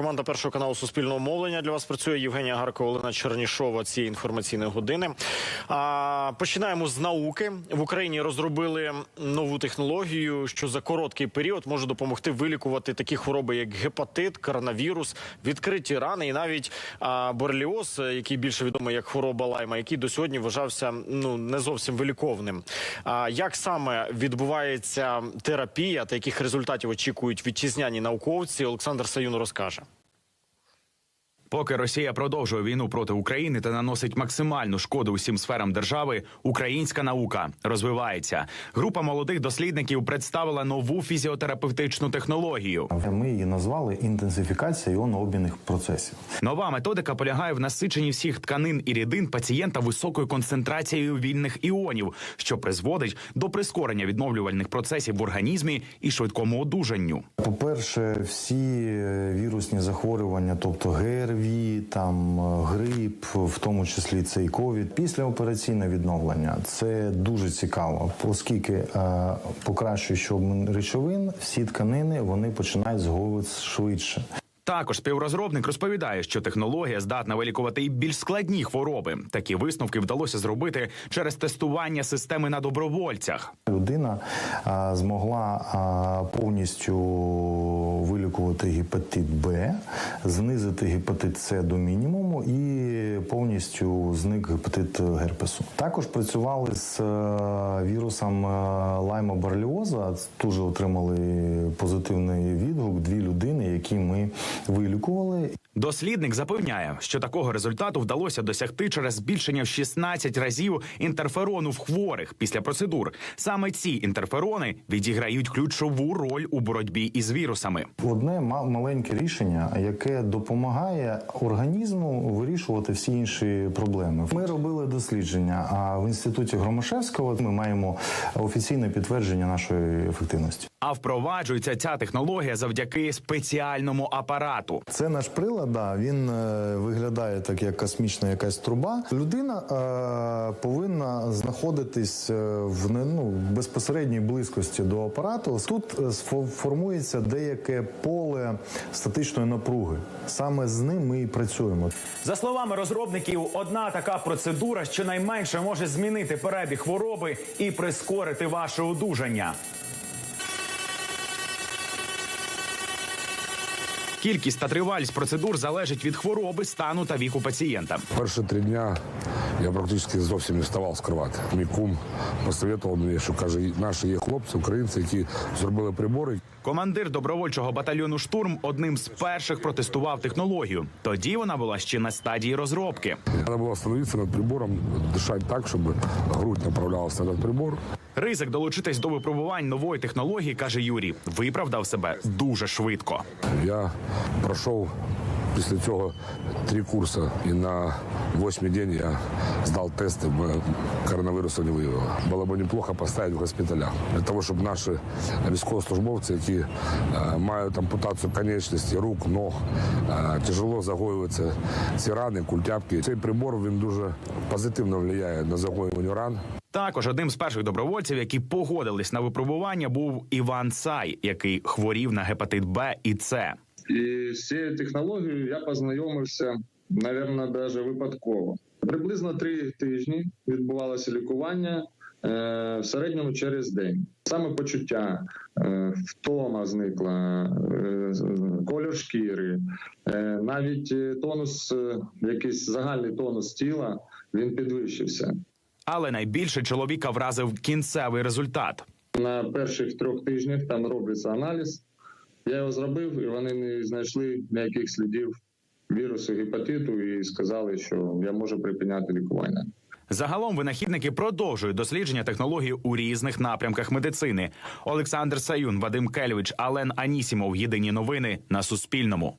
Команда першого каналу Суспільного мовлення для вас працює Євгенія Гарко, Олена Чернішова цієї інформаційної години. А, починаємо з науки. В Україні розробили нову технологію, що за короткий період може допомогти вилікувати такі хвороби, як гепатит, коронавірус, відкриті рани і навіть а, бореліоз, який більше відомий як хвороба лайма, який до сьогодні вважався ну не зовсім виліковним. А як саме відбувається терапія та яких результатів очікують вітчизняні науковці? Олександр Саюн розкаже. Поки Росія продовжує війну проти України та наносить максимальну шкоду усім сферам держави, українська наука розвивається. Група молодих дослідників представила нову фізіотерапевтичну технологію. Ми її назвали інтенсифікація іонообмінних процесів. Нова методика полягає в насиченні всіх тканин і рідин пацієнта високою концентрацією вільних іонів, що призводить до прискорення відновлювальних процесів в організмі і швидкому одужанню. По-перше, всі е, вірусні захворювання, тобто ГРВІ, там е, грип, в тому числі цей ковід, післяопераційне відновлення це дуже цікаво, оскільки е, покращуючи обмін речовин, всі тканини вони починають зговуватися швидше. Також співрозробник розповідає, що технологія здатна вилікувати і більш складні хвороби. Такі висновки вдалося зробити через тестування системи на добровольцях. Людина а, змогла а, повністю вилікувати гепатит Б, знизити гепатит С до мінімуму і повністю зник гепатит герпесу. Також працювали з е, вірусом е, лайма барліоза. Теж отримали позитивний відгук. Дві людини, які ми вилікували. Дослідник запевняє, що такого результату вдалося досягти через збільшення в 16 разів інтерферону в хворих після процедур. Саме ці інтерферони відіграють ключову роль у боротьбі із вірусами. Одне ма- маленьке рішення, яке допомагає організму вирішувати всі інші проблеми. Ми робили дослідження. А в інституті Громашевського ми маємо офіційне підтвердження нашої ефективності. А впроваджується ця технологія завдяки спеціальному апарату. Це наш прилад. Да, він е, виглядає так, як космічна якась труба. Людина е, повинна знаходитись е, в не- ну, безпосередній близькості до апарату. Тут е, формується деяке поле статичної напруги. Саме з ним ми і працюємо. За словами розробників, одна така процедура щонайменше може змінити перебіг хвороби і прискорити ваше одужання. Кількість та тривалість процедур залежить від хвороби, стану та віку пацієнта. Перші три дня я практично зовсім не вставав з кровати. Мій кум посоветував мені, що каже, наші є хлопці, українці, які зробили прибори. Командир добровольчого батальйону штурм одним з перших протестував технологію. Тоді вона була ще на стадії розробки. Треба було встановитися над прибором, дишати так, щоб грудь направлялася над прибор. Ризик долучитись до випробувань нової технології, каже Юрій, виправдав себе дуже швидко. Я пройшов після цього три курси, і на восьмий день я здав тести, бо коронавірусу не виявило. Було б неплохо поставити в госпіталях для того, щоб наші військовослужбовці, які е, мають ампутацію конечності, рук, ног, е, тяжело загоюються ці рани, культяпки. Цей прибор він дуже позитивно впливає на загоювання ран. Також одним з перших добровольців, які погодились на випробування, був Іван Сай, який хворів на гепатит Б і С. І з цією технологією я познайомився, напевно, навіть випадково. Приблизно три тижні відбувалося лікування е, в середньому через день. Саме почуття, е, втома зникла, е, колір шкіри, навіть тонус, якийсь загальний тонус тіла, він підвищився. Але найбільше чоловіка вразив кінцевий результат. На перших трьох тижнях там робиться аналіз. Я його зробив, і вони не знайшли ніяких слідів вірусу гепатиту і сказали, що я можу припиняти лікування. Загалом винахідники продовжують дослідження технологій у різних напрямках медицини. Олександр Саюн, Вадим Кельвич, Ален Анісімов. Єдині новини на Суспільному.